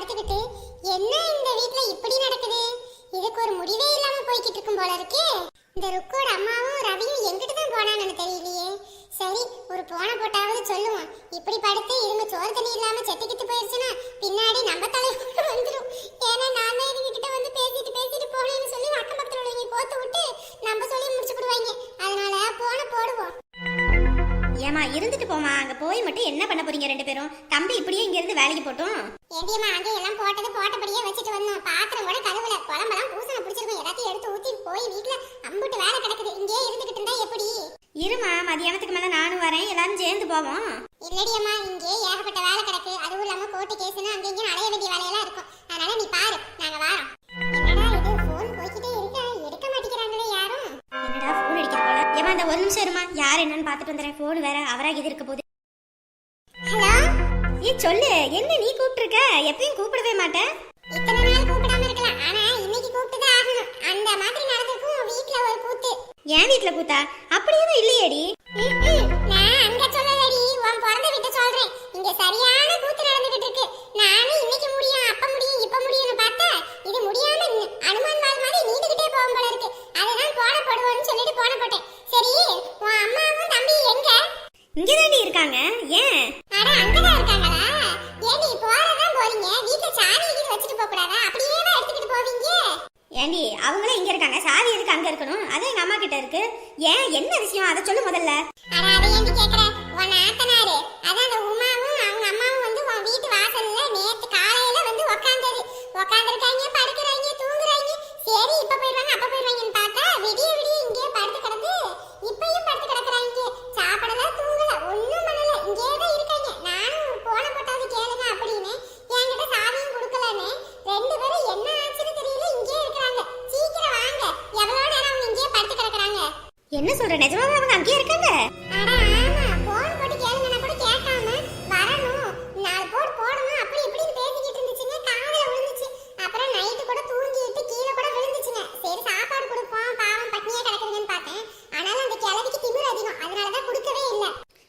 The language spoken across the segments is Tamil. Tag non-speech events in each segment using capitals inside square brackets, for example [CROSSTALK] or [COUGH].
படுத்துக்கிட்டு என்ன இந்த வீட்ல இப்படி நடக்குது? இதுக்கு ஒரு முடிவே இல்லாம போய்கிட்டு இருக்கும் போல இருக்கே. இந்த ருக்கோட அம்மாவும் ரவியும் எங்கிட்டு தான் போனாங்கன்னு தெரியலையே. சரி ஒரு போன போட்டாவது சொல்லுவோம் இப்படி படுத்து இருந்து சோறு தண்ணி இல்லாம செத்துக்கிட்டு போயிருச்சுன்னா பின்னாடி நம்ம தலைக்கு வந்துடும் ஏன்னா நான் தான் இவங்க கிட்ட வந்து பேசிட்டு பேசிட்டு போனேன்னு சொல்லி அக்கம் பக்கத்துல உள்ளவங்க போத்து விட்டு நம்ம சொல்லி முடிச்சு விடுவாங்க அதனால போன போடுவோம். ஏமா இருந்துட்டு போமா அங்க போய் மட்டும் என்ன பண்ண போறீங்க ரெண்டு பேரும்? தம்பி இப்படியே இங்க இருந்து வேலைக்கு போட்டோம். ஏண்டியம்மா அங்கே எல்லாம் போட்டது போட்டபடியே வச்சுட்டு வந்தோம். பாத்திரம் கூட கழுவல. குழம்பெல்லாம் பூசணம் பிடிச்சிருக்கோம். எல்லாத்தையும் எடுத்து ஊத்தி போய் வீட்டுல சொல்லு என்ன நீ கூப்பிட்டுருக்க? எப்பயும் கூப்பிடவே மாட்டேன் இத்தனை நாள் கூப்பிடாம இருக்கலாம். ஆனா இன்னைக்கு கூப்பிட்டு தான் ஆகணும். அந்த மாதிரி நடந்திருக்கும் வீட்ல ஒரு கூத்து. என் வீட்ல கூத்தா? அப்படியே இல்லையேடி. ஏண்டி அவங்களே இங்க இருக்காங்க. சாவி எதுக்கு அங்க இருக்கணும்? அது எங்க அம்மா கிட்ட இருக்கு. ஏன்? என்ன விஷயம்? அதை சொல்லு முதல்ல. அட படுக்க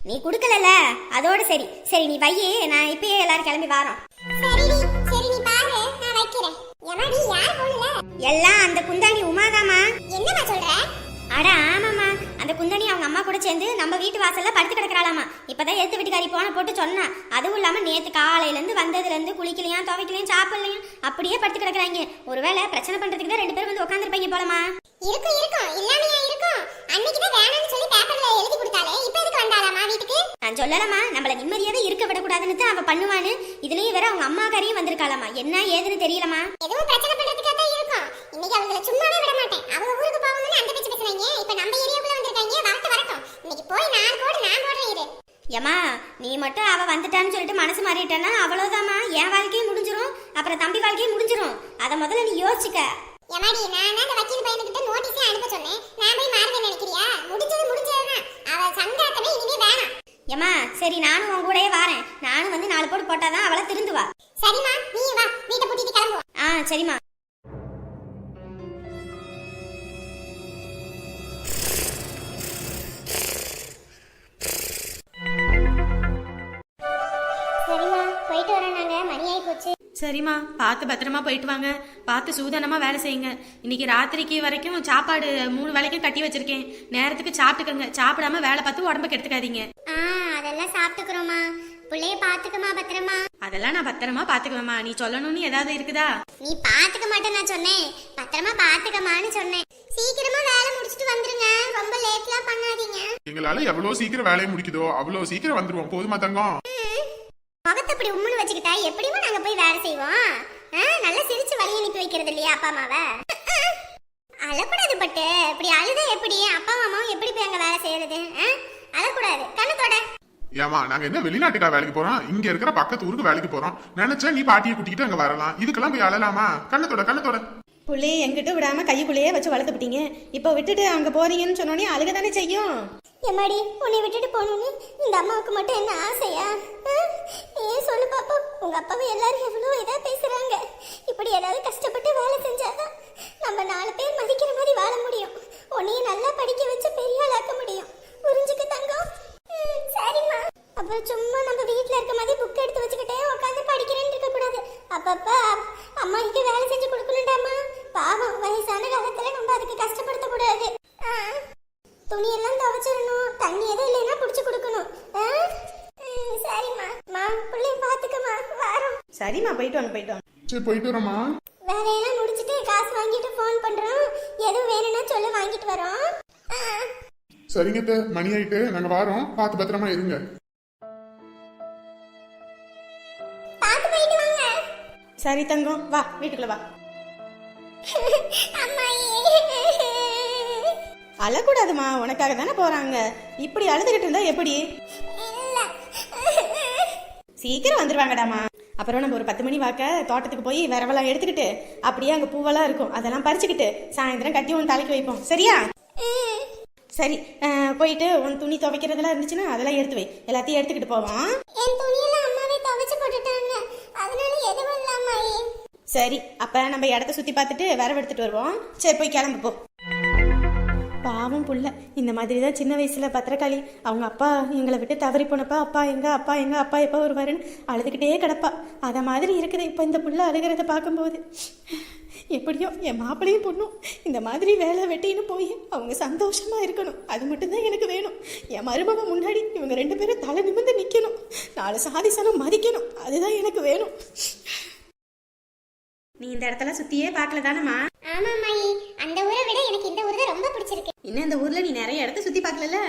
நீ குடுக்கலல அதோட சரி. சரி நீ வையே நான் இப்பயே எல்லாரும் கிளம்பி வரோம். சரிடி சரி நீ பாரு நான் வைக்கிறேன். எமாடி யார் போன்ல எல்லாம் அந்த குந்தாணி உமாதாமா என்னமா சொல்ற? அட ஆமாம்மா. அந்த குந்தாணி அவங்க அம்மா கூட சேர்ந்து நம்ம வீட்டு வாசல்ல படுத்து கிடக்குறாளாமா இப்பதான் எடுத்து வீட்டுக்காரி போன போட்டு சொன்னா. அதுவும் இல்லாம நேத்து காலையில இருந்து வந்ததுல இருந்து குளிக்கலையாம் துவைக்கலையும் சாப்பிடலையும் அப்படியே படுத்து கிடக்குறாங்க. ஒருவேளை பிரச்சனை பண்றதுக்கு தான் ரெண்டு பேரும் வந்து உட்காந்துருப்பாங்க போலமா இருக்கும் இருக்கும். இல்லாமையா இருக்கும். அன்னைக்கு தான் வேணாம்னு சொல்லி பேப்பர்ல எழுதி கொடுத்தாலே இப்போ எதுக்கு வந்தாலாமா வீட்டுக்கு நான் சொல்லலாமா? நம்மள நிம்மதியாவே இருக்க விடக்கூடாதுன்னு தான் அவ பண்ணுவான்னு. இதுலயும் வேற அவங்க அம்மாக்காரியும் வந்திருக்காளாமா? என்ன ஏதுன்னு தெரியலமா? எதுவும் பிரச்சனை பண்றதுக்காக தான் இருக்கும். இன்னைக்கு அவங்கள சும்மாவே விட மாட்டேன். அவங்க ஊருக்கு போவாங்கன்னு அந்த பேச்சு பேசுறாங்க. இப்ப நம்ம ஏரியாவுக்குள்ள வந்திருக்காங்க. வரட்டு வரட்டும். இன்னைக்கு போய் நான் போடு நான் போடுறேன் இரு. ஏமா நீ மட்டும் அவ வந்துட்டான்னு சொல்லிட்டு மனசு மாறிட்டேன்னா அவ்வளவுதாம்மா. என் வாழ்க்கையும் முடிஞ்சிரும். அப்புறம் தம்பி வாழ்க்கையும் முடிஞ்சிரும். அதை முதல்ல நீ யோசிச்சுக்க. எமாடி நான் அந்த வக்கீல் பையனுக்கிட்ட நோட்டீஸே அனுப்ப சொன்னேன் நான் போய் மாறுவேன் நினைக்கிறியா முடிஞ்சது முடிஞ்சதுதான் அவ சங்காத்தமே இனிமே வேணாம் ஏமா சரி நானும் உன் கூடயே வரேன். நானும் வந்து நாலு போட்டு போட்டாதான் அவளை திருந்துவா. சரிம்மா நீ வா. வீட்டை பூட்டிட்டு கிளம்புவோம் ஆ சரிம்மா. போச்சு சரிம்மா பார்த்து பத்திரமா போயிட்டு வாங்க. பார்த்து சூதானமா வேலை செய்யுங்க. இன்னைக்கு ராத்திரிக்கு வரைக்கும் சாப்பாடு மூணு வேளைக்கும் கட்டி வச்சிருக்கேன். நேரத்துக்கு சாப்பிட்டுக்கங்க. சாப்பிடாம வேலை பார்த்து உடம்ப கெடுத்துக்காதீங்க. ஆ அதெல்லாம் சாப்பிட்டுக்கிறோமா பிள்ளைய பாத்துக்கமா பத்திரமா. அதெல்லாம் நான் பத்திரமா பாத்துக்குவேம்மா நீ சொல்லணும்னு ஏதாவது இருக்குதா? நீ பாத்துக்க மாட்டேன் நான் சொன்னேன். பத்திரமா பாத்துக்கமான்னு சொன்னேன். சீக்கிரமா வேலை முடிச்சிட்டு வந்துருங்க. ரொம்ப லேட்லாம் பண்ணாதீங்க. எங்களால எவ்வளவு சீக்கிரம் வேலையை முடிக்குதோ அவ்வளவு சீக்கிரம் வந்துருவோம். போதுமா தங்கம்? முகத்தை இப்படி உம்முன்னு வச்சுக்கிட்டா எப்படிமா நாங்க போய் வேலை செய்வோம்? ஆ, நல்லா சிரிச்சு வழி அனுப்பி வைக்கிறது இல்லையா அப்பா அம்மாவை? அழக்கூடாது பட்டு இப்படி அழுத எப்படி? அப்பா அம்மாவும் எப்படி போய் அங்க வேலை செய்யறது? அழக்கூடாது. கண்ணத்தோட ஏமா நாங்க என்ன வெளிநாட்டுக்கா வேலைக்கு போறோம்? இங்க இருக்கிற பக்கத்து ஊருக்கு வேலைக்கு போறோம். நினைச்சா நீ பாட்டியை கூட்டிக்கிட்டு அங்க வரலாம். இதுக்கெல்லாம் போய் அழலாமா? கண்ணத்தோட கண்ணத்தோட புள்ளைய எங்கிட்ட விடாம கைக்குள்ளேயே வச்சு வளர்த்துப்பிட்டீங்க. இப்போ விட்டுட்டு அங்க போறீங்கன்னு சொன்னோடனே அழுக தானே செய்யும்? எம்மாடி உன்னை விட்டுட்டு போகணும்னு இந்த அம்மாவுக்கு மட்டும் என்ன ஆசையா? ஏன் சொல்லு பாப்பா உங்க அப்பாவை எல்லாரும் எவ்வளோ இதா பேசுறாங்க இப்படி ஏதாவது கஷ்டப்பட்டு வேலை செஞ்சாதான் நம்ம நாலு பேர் மதிக்கிற மாதிரி வாழ முடியும் உன்னையும் நல்லா படிக்க வச்சு சரிம்மா போயிட்டு வாங்க போயிட்டு வாங்க. சரி போயிட்டு வரோமா வேலையெல்லாம் முடிச்சிட்டு காசு வாங்கிட்டு ஃபோன் பண்றோம்? எதுவும் வேணும்னா சொல்லு வாங்கிட்டு வரோம். சரிங்க அத்தை, மணி ஆயிட்டு. நாங்க வாரோம். பார்த்து பத்திரமா இருங்க. பார்த்து போயிட்டு வாங்க. சரி தங்கம். வா வீட்டுக்குள்ள வா. அம்மாயி. அழக்கூடாதுமா உனக்காக தானே போறாங்க. இப்படி அழுதுகிட்டு இருந்தா எப்படி? இல்ல. சீக்கிரம் வந்துருவாங்கடாமா அப்புறம் நம்ம ஒரு பத்து மணி வாக்க தோட்டத்துக்கு போய் விரவெல்லாம் எடுத்துக்கிட்டு அப்படியே அங்க பூவெல்லாம் இருக்கும். அதெல்லாம் பறிச்சுக்கிட்டு சாயந்தரம் கட்டி உன் தலைக்கு வைப்போம். சரியா. சரி போயிட்டு உன் துணி துவைக்கிறதெல்லாம் இருந்துச்சுன்னா அதெல்லாம் எடுத்து வை. எல்லாத்தையும் எடுத்துக்கிட்டு போவோம். என் துணியெல்லாம் அம்மாவே துவைச்சு போட்டுட்டாங்க. அதனால எதுவும் சரி அப்ப நம்ம இடத்த சுத்தி பார்த்துட்டு வரவு எடுத்துட்டு வருவோம். சரி போய் கிளம்பு போ. பாவம் புள்ள. இந்த மாதிரி தான் சின்ன வயசில் பத்திரக்காளி அவங்க அப்பா எங்களை விட்டு தவறி போனப்பா அப்பா எங்க அப்பா எங்க அப்பா எப்போ வருவாருன்னு அழுதுகிட்டே கிடப்பா. அதை மாதிரி இருக்குது இப்போ இந்த புள்ள அழுகிறத பார்க்கும்போது. எப்படியோ என் மாப்பிளையும் பொண்ணும் இந்த மாதிரி வேலை வெட்டின்னு போய் அவங்க சந்தோஷமாக இருக்கணும். அது மட்டும்தான் எனக்கு வேணும். என் மருமக முன்னாடி இவங்க ரெண்டு பேரும் தலை நிமிர்ந்து நிற்கணும் நாலு சாதிசனம் மதிக்கணும். அதுதான் எனக்கு வேணும். நீ இந்த இடத்துல சுத்தியே பார்க்கல தானம்மா? ஆமா அம்மாயி. அந்த ஊரை விட எனக்கு இந்த ஊர் தான் ரொம்ப பிடிச்சிருக்கு. இன்னும் இந்த ஊர்ல நீ நிறைய இடத்த சுத்தி பார்க்கல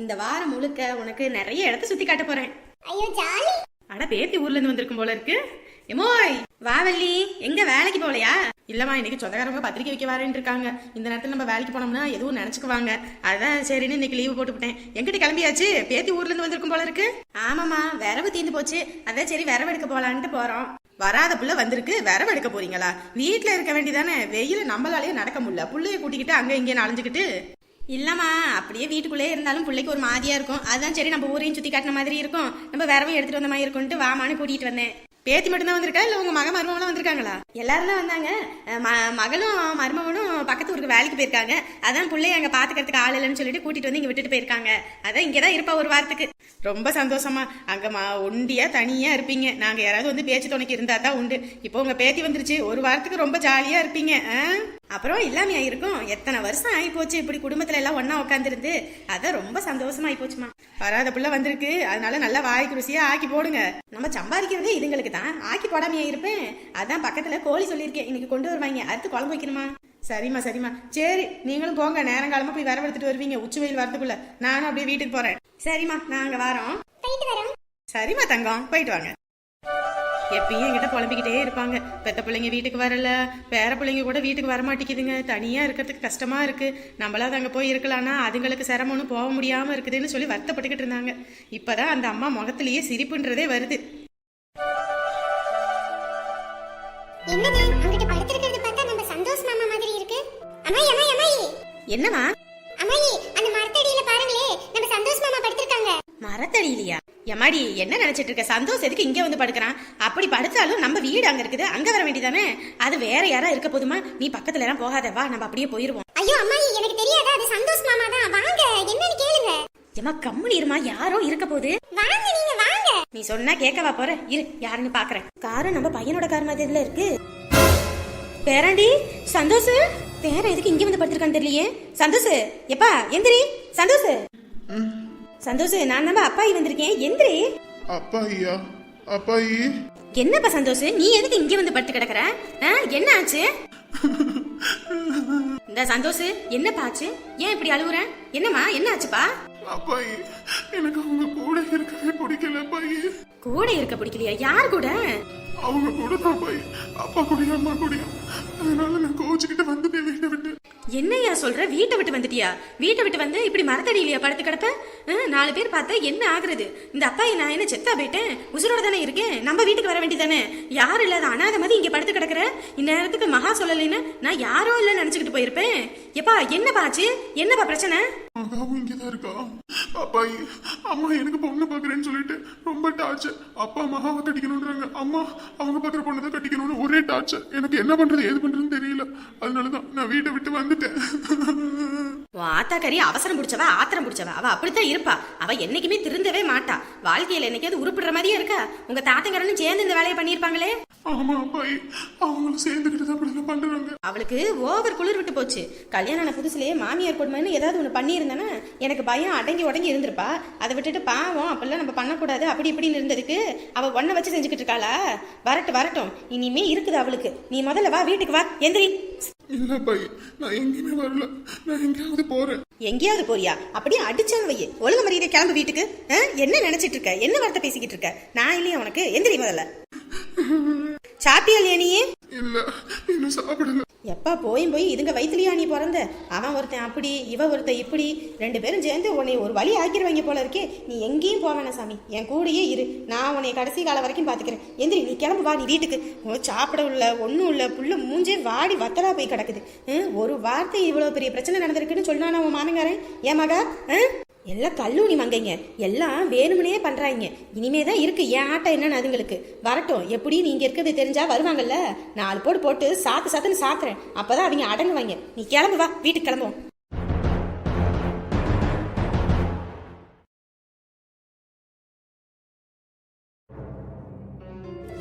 இந்த வாரம் முழுக்க உனக்கு நிறைய இடத்த சுத்தி காட்ட போறேன். ஐயோ ஜாலி. அட பேத்தி ஊர்ல இருந்து வந்திருக்கும் போல இருக்கு. எமோய் வாவல்லி எங்க வேலைக்கு போகலையா? இல்லம்மா இன்னைக்கு சொந்தக்காரங்க பத்திரிக்கை வைக்க வரேன்னு இருக்காங்க. இந்த நேரத்துல நம்ம வேலைக்கு போனோம்னா எதுவும் நினைச்சுக்குவாங்க. அதான் சரின்னு இன்னைக்கு லீவு போட்டு விட்டேன். எங்கிட்ட கிளம்பியாச்சு? பேத்தி ஊர்ல இருந்து வந்திருக்கும் போல இருக்கு. ஆமாமா விரவு தீர்ந்து போச்சு. அதான் சரி விரவு எடுக்க போலான்ட்டு போறோம். வராத புள்ள வந்திருக்கு விரவு எடுக்க போறீங்களா? வீட்டில் இருக்க வேண்டியதானே? வெயில நம்மளாலேயே நடக்க முடியல. புள்ளைய கூட்டிக்கிட்டு அங்க இங்கே அலைஞ்சுக்கிட்டு. இல்லம்மா அப்படியே வீட்டுக்குள்ளே இருந்தாலும் பிள்ளைக்கு ஒரு மாதிரியா இருக்கும். அதான் சரி நம்ம ஊரையும் சுத்தி காட்டின மாதிரி இருக்கும். நம்ம விரவும் எடுத்துட்டு வந்த மாதிரி இருக்கும்ட்டு வாமான்னு கூட்டிட்டு வந்தேன். பேத்தி மட்டும்தான் வந்திருக்கா? இல்ல உங்க மக மருமகளும் வந்திருக்காங்களா? எல்லாரும் தான் வந்தாங்க மகளும் மருமகனும் பக்கத்து ஊருக்கு வேலைக்கு போயிருக்காங்க. அதான் பிள்ளைய அங்க பாத்துக்கிறதுக்கு ஆள் இல்லைன்னு சொல்லிட்டு கூட்டிட்டு வந்து இங்க விட்டுட்டு போயிருக்காங்க. அதான் இங்கதான் இருப்பா ஒரு வாரத்துக்கு. ரொம்ப சந்தோஷமா. அங்க மா- ஒண்டியா தனியா இருப்பீங்க. நாங்க யாராவது வந்து பேச்சு துணைக்கு இருந்தா தான் உண்டு. இப்போ உங்க பேத்தி வந்துருச்சு. ஒரு வாரத்துக்கு ரொம்ப ஜாலியா இருப்பீங்க? அப்புறம் இல்லாமையா இருக்கும். எத்தனை வருஷம் ஆகி போச்சு இப்படி குடும்பத்துல எல்லாம் ஒண்ணா உட்காந்துருந்து அதான் ரொம்ப சந்தோஷமா ஆகி போச்சுமா வராத புள்ள வந்திருக்கு. அதனால நல்லா வாய்க்கு ருசியா ஆக்கி போடுங்க. நம்ம சம்பாதிக்கிறதே இதுங்களுக்கு தான். ஆக்கி போடாமையா இருப்பேன்? அதான் பக்கத்துல கோழி சொல்லியிருக்கேன். இன்னைக்கு கொண்டு வருவாங்க. அடுத்து குழம்பு வைக்கணுமா? சரிம்மா சரிம்மா. சரி நீங்களும் போங்க. நேரங்காலமா போய் வரவெடுத்துட்டு வருவீங்க. உச்சி வெயில் வரதுக்குள்ள. நானும் அப்படியே வீட்டுக்கு போறேன். சரிம்மா நாங்க வரோம். சரிம்மா தங்கம். போயிட்டு வாங்க. எப்பயும் என்கிட்ட புலம்பிக்கிட்டே இருப்பாங்க. பெத்த பிள்ளைங்க வீட்டுக்கு வரல. பேர பிள்ளைங்க கூட வீட்டுக்கு வர மாட்டேங்குதுங்க. தனியா இருக்கிறதுக்கு கஷ்டமா இருக்கு. நம்மளாவது அங்க போய் இருக்கலாம்னா அதுங்களுக்கு சிரமம்னு போக முடியாம இருக்குதுன்னு சொல்லி வருத்தப்பட்டுக்கிட்டு இருந்தாங்க. இப்பதான் அந்த அம்மா முகத்திலேயே சிரிப்புன்றதே வருது. என்னது? அங்கிட்டு படுத்திருக்கிறது பார்த்தா நம்ம சந்தோஷ் மாமா மாதிரி இருக்கு. அம்மாயி அம்மாயி அம்மாயி. என்னம்மா? அம்மாயி அந்த மரத்தடியில பாருங்களே நம்ம சந்தோஷ் மாமா படுத்திருக்காங்க. மரத்தடியிலையா? என்ன நினைச்சிட்டு இருக்க? சந்தோஷ் எதுக்கு இங்க வந்து படுக்கிறான்? அப்படி படுத்தாலும் நம்ம வீடு அங்க இருக்குது அங்க வர வேண்டியதானே அது வேற யாரா இருக்க போதுமா? நீ பக்கத்துல எல்லாம் போகாத வா நம்ம அப்படியே போயிருவோம். ஐயோ அம்மாயி எனக்கு தெரியாதா? அது சந்தோஷ் மாமா தான். வாங்க என்னன்னு கேளுங்க. ஏமா கம்முனு இருமா யாரோ இருக்க போது வாங்க நீங்க வாங்க நீ சொன்னா கேட்கவா போற? இரு யாருன்னு பாக்குறேன். காரு நம்ம பையனோட கார் மாதிரி இதுல இருக்கு? பேராண்டி சந்தோஷ் பேர எதுக்கு இங்க வந்து படுத்திருக்கான்னு தெரியலையே? சந்தோஷ் எப்பா எந்திரி சந்தோஷ். சந்தோஷ் நான் நம்ம அப்பாயி வந்திருக்கேன். எந்திரி. அப்பா ஐயா அப்பா ஐயே என்னப்பா சந்தோஷ் நீ எதுக்கு இங்க வந்து படுத்து கிடக்குற? என்ன ஆச்சு? [LAUGHS] இந்த சந்தோஷ் என்னப்பா ஆச்சு? ஏன் இப்படி அழுவுற? என்னம்மா என்ன ஆச்சுப்பா? அப்பாயி எனக்கு அவங்க கூட இருக்கவே பிடிக்கல அப்பாயி கூட இருக்க பிடிக்கலையா? யார் கூட? அவங்க கூட தான் அப்பாயி அப்பா கூடயும் அம்மா கூடயும் அதனால நான் கோச்சுக்கிட்டு வந்துட்டேன் வீட்டை விட்டு. என்னய்யா சொல்ற? வீட்டை விட்டு வந்துட்டியா? வீட்டை விட்டு வந்து இப்படி மரத்தடியிலையா படுத்து கிடப்ப? ஆ, நாலு பேர் பார்த்தா என்ன ஆகுறது? இந்த அப்பா நான் என்ன செத்தா போயிட்டேன்? உசுரோட தானே இருக்கேன்? நம்ம வீட்டுக்கு வர வேண்டியதானே யாரும் இல்லாத அனாத மாதிரி இங்க படுத்து கிடக்குற? இந்நேரத்துக்கு மகா சொல்லலைன்னு நான் யாரோ இல்லைன்னு நினைச்சுக்கிட்டு போயிருப்பேன். எப்பா என்னப்பா ஆச்சு? என்னப்பா பிரச்சனை? அம்மாவும் இங்கதான் இருக்கா? அப்பா அம்மா எனக்கு பொண்ணு பார்க்குறேன்னு சொல்லிட்டு ரொம்ப டார்ச்சர் அப்பா மகாவை கட்டிக்கணுன்றாங்க அம்மா அவங்க பார்க்குற பொண்ணு தான் கட்டிக்கணும்னு ஒரே டார்ச்சர் எனக்கு என்ன பண்ணுறது ஏது பண்றதுன்னு தெரியல. அதனால தான் நான் வீட்டை விட்டு வந்துட்டேன். உன் ஆத்தாக்கறி அவசரம் பிடிச்சவ ஆத்திரம் பிடிச்சவ. அவ அப்படித்தான் இருப்பா. அவ என்னைக்குமே திருந்தவே மாட்டா. வாழ்க்கையில என்னைக்காவது உருப்பிடுற மாதிரியே இருக்கா? உங்க தாத்தங்கரனும் சேர்ந்து இந்த வேலையை பண்ணியிருப்பாங்களே? ஆமா அப்பாயி அவங்களும் சேர்ந்துக்கிட்டு பண்றாங்க. அவளுக்கு ஓவர் குளிர் விட்டு போச்சு. கல்யாணம் புதுசுலயே மாமியார் கொடுமைன்னு ஏதாவது ஒன்று பண்ணியிருந்தானே எனக்கு பயம் அடங்கி உடங்கி இருந்திருப்பா. அதை விட்டுட்டு பாவம் அப்படிலாம் நம்ம பண்ணக்கூடாது அப்படி இப்படின்னு இருந்ததுக்கு அவ ஒன்ன வச்சு செஞ்சுக்கிட்டு இருக்காளா? வரட்டும் வரட்டும். இனிமே இருக்குது அவளுக்கு. நீ முதல்ல வா வீட்டுக்கு வா. எந்திரி. இல்ல பை நான் எங்கேயுமே வரல. நான் எங்கேயாவது போறேன். எங்கேயாவது போறியா? அப்படியே அடிச்சாலும் வையே. ஒழுங்கு மரியாதை கிளம்பு வீட்டுக்கு. என்ன நினைச்சிட்டு இருக்க? என்ன வார்த்தை பேசிக்கிட்டு இருக்க? நான் இல்லையா உனக்கு? எந்திரி முதல்ல. சாப்பிட்டியா இல்லையா நீயே இல்ல இன்னும் சாப்பிடல. எப்பா போயும் போய் இதுங்க வயிற்றுலையா நீ பிறந்த? அவன் ஒருத்தன் அப்படி இவ ஒருத்தன் இப்படி. ரெண்டு பேரும் சேர்ந்து உன்னை ஒரு வழி ஆக்கிடுவாங்க போல இருக்கே. நீ எங்கேயும் போவேணா சாமி. என் கூடயே இரு. நான் உன்னை கடைசி காலம் வரைக்கும் பார்த்துக்கிறேன். எந்திரி நீ கிளம்பு வா நீ வீட்டுக்கு. சாப்பிட உள்ள ஒன்றும் இல்லை புள்ள மூஞ்சே வாடி வத்தலா போய் கிடக்குது. ஒரு வார்த்தை இவ்வளோ பெரிய பிரச்சனை நடந்திருக்குன்னு சொன்னானா உன் மாமங்காரன் ஏன் மகா? எல்லாம் கல்லூனி மங்கைங்க. எல்லாம் வேணும்னே பண்றாங்க இனிமே தான் இருக்கு. என் ஆட்டம் என்னன்னு அதுங்களுக்கு. வரட்டும். எப்படி நீங்கள் இருக்கிறது தெரிஞ்சா வருவாங்கல்ல. நாலு போடு போட்டு சாத்து சாத்துன்னு சாத்துறேன். அப்பதான் அவங்க அடங்குவாங்க நீ கிளம்பு வா. வீட்டுக்கு கிளம்புவோம்.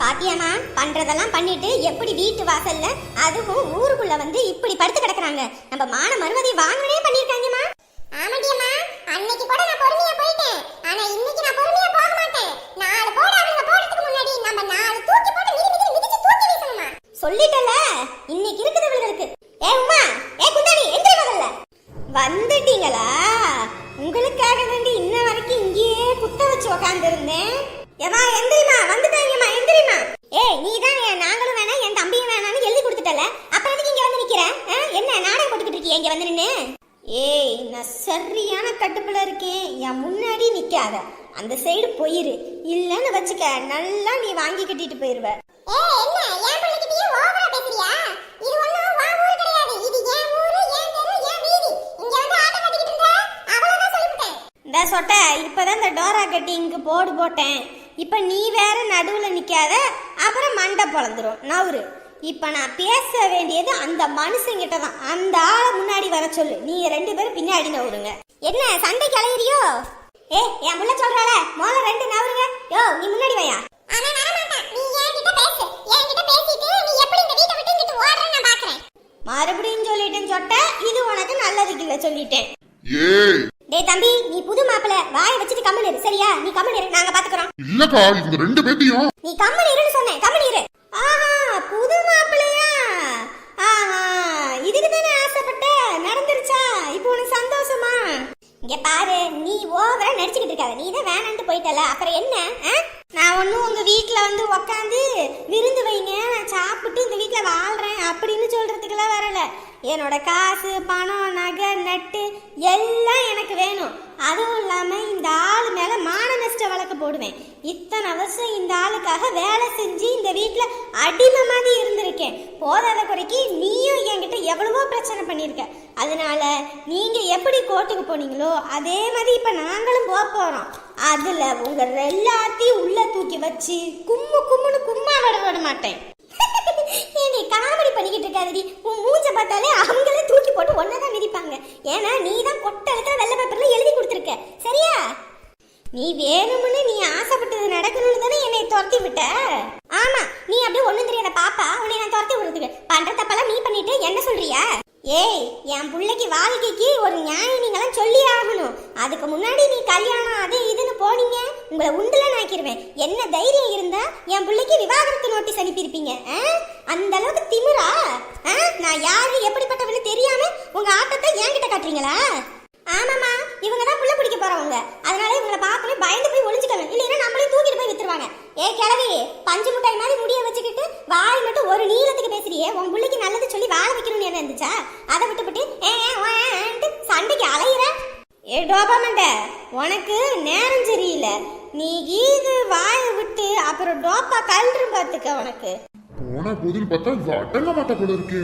பாத்தியம்மா பண்றதெல்லாம் பண்ணிட்டு எப்படி வீட்டு வாசல்ல அதுவும் ஊருக்குள்ள வந்து இப்படி படுத்து கிடக்குறாங்க. நம்ம மான மறுமதி வாங்க என்ன நாடகம் போட்டுக்கிட்டு இருக்கிய இங்க வந்து நின்னு? ஏய் நான் சரியான கட்டுப்புல இருக்கேன். என் முன்னாடி நிக்காத. அந்த சைடு போயிரு. இல்லன்னு வச்சுக்க நல்லா நீ வாங்கி கட்டிட்டு போயிருவ. இங்க இந்த சொட்ட இப்பதான் இந்த டோரா கட்டிங்க்கு போடு போட்டேன். இப்ப நீ வேற நடுவுல நிக்காத அப்புறம் மண்டை பொழந்துரும். நவுரு இப்ப நான் பேச வேண்டியது அந்த மனுஷங்கிட்ட தான். அந்த ஆளை முன்னாடி வர சொல்லு. நீங்க ரெண்டு பேரும் பின்னாடி நவுருங்க என்ன சண்டைக்கு அலையிறியோ? ஏ என் முள்ள சொல்றாள முதல்ல ரெண்டு நவருங்க. யோ நீ முன்னாடி வையா? அவன் வர மாட்டான். நீ என்கிட்ட பேசு. என்கிட்ட பேசிட்டு நீ எப்படி இந்த வீட்டை விட்டு இங்கிட்டு ஓடுறன்னு நான் பாக்குறேன். மறுபடியும் சொல்லிட்டேன் சொட்ட. இது உனக்கு நல்லதுக்கு இல்ல சொல்லிட்டேன். ஏய்! டேய் தம்பி நீ புது மாப்பிள. வாயை வச்சுட்டு கம்மல் இரு. சரியா? நீ கம்மல் இரு. நாங்க பாத்துக்கிறோம். இல்லக்கா இவங்க ரெண்டு பேத்தையும் நீ கம்மல் இருன்னு சொன்னேன். கம்மல் இரு ஆஹா புது மாப்பிள்ளையா ஆஹா இதுக்கு தானே ஆசைப்பட்ட நடந்துருச்சா இப்போ உனக்கு சந்தோஷமா இங்க பாரு நீ ஓவரா நடிச்சுக்கிட்டு இருக்காத. நீ தான் வேணான்ட்டு போயிட்டல. அப்புறம் என்ன ஆ? நான் ஒன்றும் உங்க வீட்டில் வந்து உக்காந்து விருந்து வைங்க நான் சாப்பிட்டு இந்த வீட்டில் வாழ்றேன் அப்படின்னு சொல்றதுக்கெல்லாம் வரல. என்னோட காசு பணம் நகை நட்டு எல்லாம் எனக்கு வேணும். அதுவும் இல்லாமல் இந்த ஆள் மேலே மான நஷ்ட வழக்கு போடுவேன். இத்தனை வருஷம் இந்த ஆளுக்காக வேலை செஞ்சு இந்த வீட்டில் அடிமை மாதிரி இருந்திருக்கேன். போதாத குறைக்கு நீயும் என்கிட்ட எவ்வளவோ பிரச்சனை பண்ணியிருக்க அதனால நீங்கள் எப்படி கோர்ட்டுக்கு போனீங்களோ அதே மாதிரி இப்போ நாங்களும் போக போகிறோம் அதில் உங்கள் எல்லாத்தையும் உள்ளே தூக்கி வச்சு கும்மு கும்முன்னு கும்மா விட விட மாட்டேன். ஏண்டி காமெடி பண்ணிக்கிட்டு இருக்காதடி? உன் மூஞ்ச பார்த்தாலே அவங்களே தூக்கி போட்டு ஒன்னதான் மிதிப்பாங்க. ஏன்னா நீ தான் கொட்டை எழுத்துல வெள்ளை பேப்பரில் எழுதி கொடுத்துருக்க. சரியா? நீ வேணும்னு நீ ஆசைப்பட்டது நடக்கணும்னு தானே என்னை துரத்தி விட்ட. ஆமா நீ அப்படியே ஒன்றும் தெரியாத பாப்பா உன்னை நான் துரத்தி விடுறதுக்கு. பண்ற தப்பெல்லாம் நீ பண்ணிட்டு என்ன சொல்றியா? ஏய் என் பிள்ளைக்கு வாழ்க்கைக்கு ஒரு நியாயம் நீங்களாம் சொல்லி ஆகணும். அதுக்கு முன்னாடி நீ கல்யாணம் அது இதுன்னு போனீங்க. உங்களை உண்டுல நாக்கிடுவேன் என்ன தைரியம் இருந்தா என் பிள்ளைக்கு விவாகரத்து நோட்டீஸ் அனுப்பியிருப்பீங்க அந்த அளவுக்கு திமிரா? நான் யாரு எப்படிப்பட்டவன்னு தெரியாம உங்க ஆட்டத்தை என்கிட்ட காட்டுறீங்களா? ஆமாமா இவங்க தான் புள்ள பிடிக்க போறவங்க. அதனால இவங்களை பார்க்கவே பயந்து போய் இல்லைன்னா நம்மளே தூக்கிட்டு போய் வித்துருவாங்க. ஏ கிழவி பஞ்சு முட்டாய் மாதிரி முடிய வச்சுக்கிட்டு வாய் மட்டும் ஒரு நீளத்துக்கு பேசுறியே. உன் பிள்ளைக்கு நல்லது சொல்லி வாழ வைக்கணும்னு என்ன இருந்துச்சா? அதை விட்டுவிட்டு ஏன்ட்டு சண்டைக்கு அலையிற. ஏ டோபாமண்ட உனக்கு நேரம் சரியில்லை. நீ கீது வாய விட்டு அப்புறம் டோப்பா கல்று பார்த்துக்க உனக்கு. போன போதுன்னு பார்த்தா வட்டங்க மாட்டா போல இருக்கு.